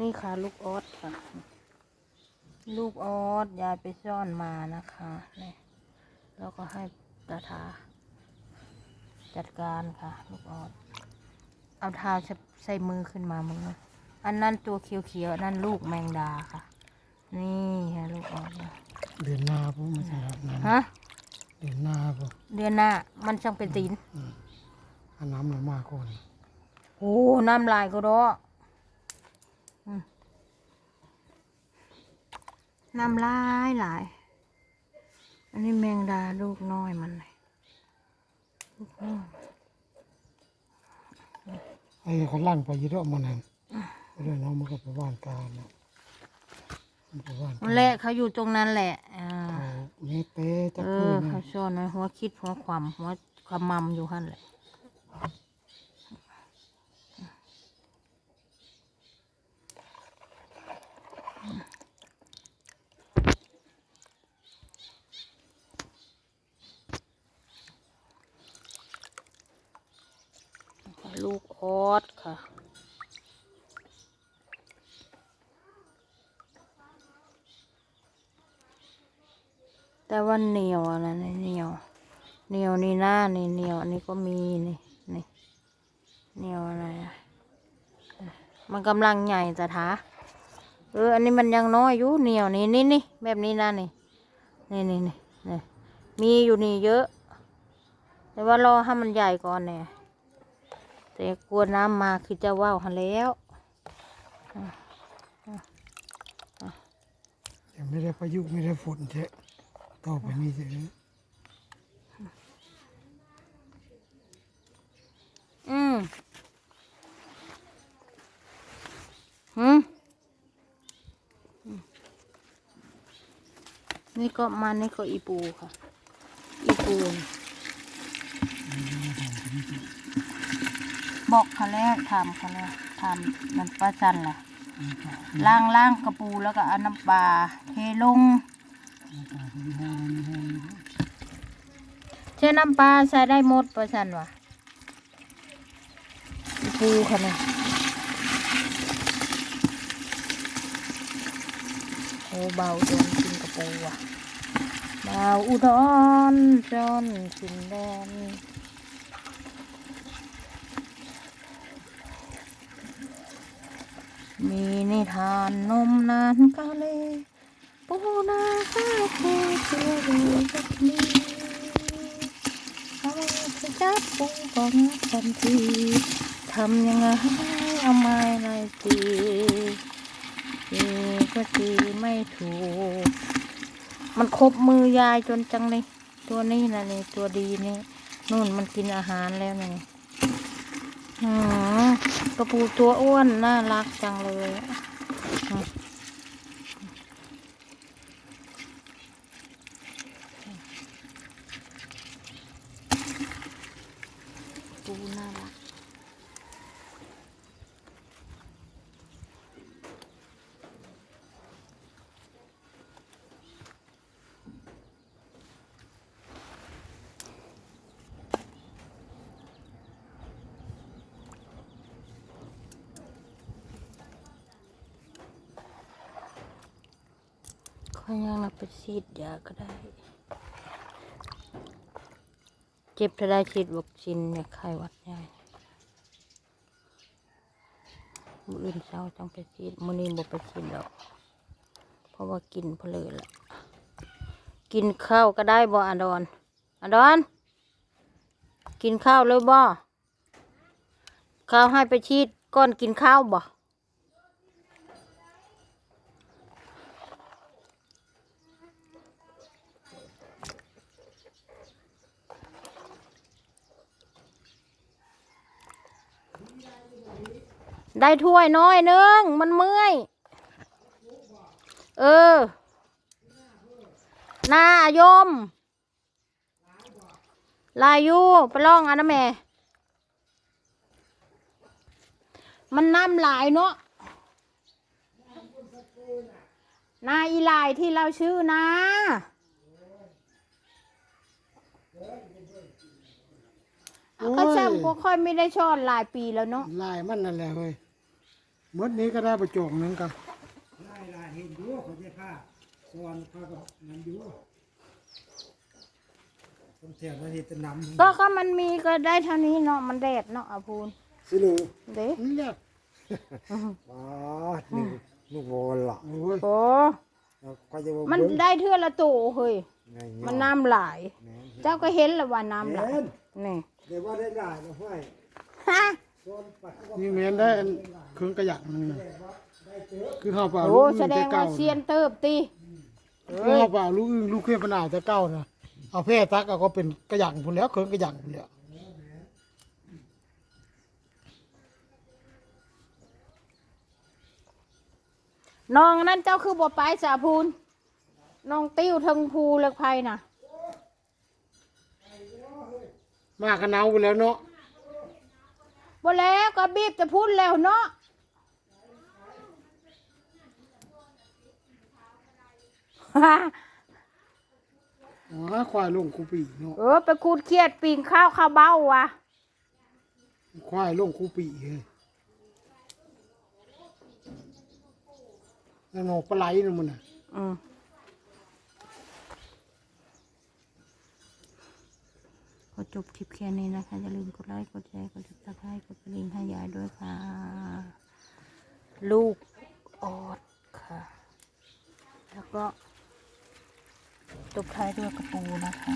นี่ค่ะลูกออสค่ะ ลูกออสยายไปซ่อนมานะคะนี่แล้วก็ให้ตาทา จัดการค่ะ ลูกออสเอาเท้าใส่มือขึ้นมามืออันนั้นตัวเขียวๆอันนั่นลูกแมงดาค่ะ นี่ค่ะลูกออสเนี่ยเดือนหน้าปุ๊มันจะรับน้ฮะำเดือนหน้าปุ๊เดือนหน้ามันช่างเป็นตีนอันน้ำเรามากก่อนโอ้น้ำลายก็ดออืม น้ำลายหลาย อันนี้แมงดาลูกน้อยมันเลยลูกน้อยไอ้เขาลั่นไปเยอะมันนั่นไปด้วยน้องมันก็ไปว่านกานะมันไปว่านมันแหละเขาอยู่ตรงนั้นแหละอ่าเขาเนเต้จักเอเพื่ออนเขาซ่อนไว้หัวคิดหัวความหัวความมำอยู่หั่นแหละ ลูก ออสค่ะ แต่ว่าเหนียวอะไรนะเหนียวเหนียวนี่หน้านี่เหนียวอันนี้ก็มีนี่นี่เหนียวอะไรมันกำลังใหญ่จะท้าเอออันนี้มันยังน้อยอยู่เหนียวนี่นี่นี่แบบนี้นะนี่นี่นี่นี่นี่มีอยู่นี่เยอะ แต่ว่ารอให้มันใหญ่ก่อนเนี่ย แต่กลัวน้ำมาคือจะว่าวหันแล้วยังไม่ได้พายุไม่ได้ฝนเจ๊ต่อไปนี้เจ๊อืมหืมอืมนี่ก็มันนี่ก็อีปูค่ะ อีปู บอกเขาแล้วทำเขาแล้วทำน้ำปลาจันแหละล้างล้างกระปูแล้วก็เอาน้ำปลาเทลงเช่น้ำปลาใส่ได้หมดปลาจันวะปูค่ะเนี่ยโอ้เบาจนกินกระปูอะเบาอุดรจนกินแดน มีนิทานนมนานกาเลปูนาคาเทเชื่อดูแบบนี้เขาจะจับปูก็งับทันทีทำยังไงเอาไม้ไล่ตีตีก็ตีไม่ถูก มันครบมือยายจนจังเลย ตัวนี้นะนี่ตัวดีนี่นู่นมันกินอาหารแล้วนี่อืม กระปูตัวอ้วน น่ารักจังเลย ปูน่ารัก ค่อยยังนับไปฉีดยาก็ได้ เจ็บถ้าได้ฉีดวัคซีนเนี่ยไข้หวัดใหญ่มืออื่นเช้าต้องไปฉีดมื้อนี้บ่ไปฉีดดอก เพราะว่ากินเพลินละกินข้าวก็ได้บ่อดอนอดอน กินข้าวเลยบ่ข้าวให้ไปฉีดก่อนกินข้าวบ่ ได้ถ้วยน้อยหนึง มันเมื่อย เออนายม ลายูไปลองอันนะแม่ มันน้ำหลายเนาะนาอีหลายที่เราชื่อนะก็จำก็ค่อยไม่ได้ชอดหลายปีแล้วเนาะ ลายมันนั่นแหละเว้ย หมดนี้ก็ได้ประโจกหนึงกันได้ได้เห็นอยู่เขาจะผ้าสวรรค์ผ้ากับนั้นอยู่ต้องแถวนั้นเห็นแต่น้ำก็ก็มันมีก็ได้เท่านี้เนาะมันแดดเนาะอาพูนสิลูเด้นี่แหละอ๋อนี่ลูกโวลล่ะโอ้ยโอ้แล้วก็จะว่ามันเบิ่งได้เทื่อละตู่เฮ้ยไงมันน้ำหลาย แม่นเจ้าก็เห็นแล้วว่าน้ำหลายเห็นนี่เดี๋ยวว่าได้ได้นะห้วยฮะโซ นปัดนี่แม่นได้อันเครื่องกระยักหนึงน่ะคือเฮาเปล่าโอ้ลูกแสอึ่งดแต่งเก่าว่าเซียนเติบตีคือเฮาเปล่าลูกอึ่งลูกเคยปนาวแต่เก่านะเอาแพร่ตักเอาก็เป็นกระยักพุ่นแล้วเครื่องกระยักพุ่นแล้วน้องนั่นเจ้าคือบ่ไปสาพูนน้องติ้วเทึงภูเลือกไพ่น่ะ มากระเนาไปแล้วเนาะ บ่แล้วก็บีบจะพูดแล้วเนาะอ๋อควายลงคูปีเนาะเออไปคูดเครียดปิงข้าวข้าวเบ้าวะควายลงคูปีเฮ้ยแล้วนอกปลาไหลนั่นมันน่ะอืม ขอจบคลิปแค่นี้นะคะ อย่าลืมกดไลค์กดแชร์กดติดตามให้กดกระดิ่งให้ยายด้วยค่ะ ลูกออดค่ะ แล้วก็จบท้ายด้วยกระปูนะคะ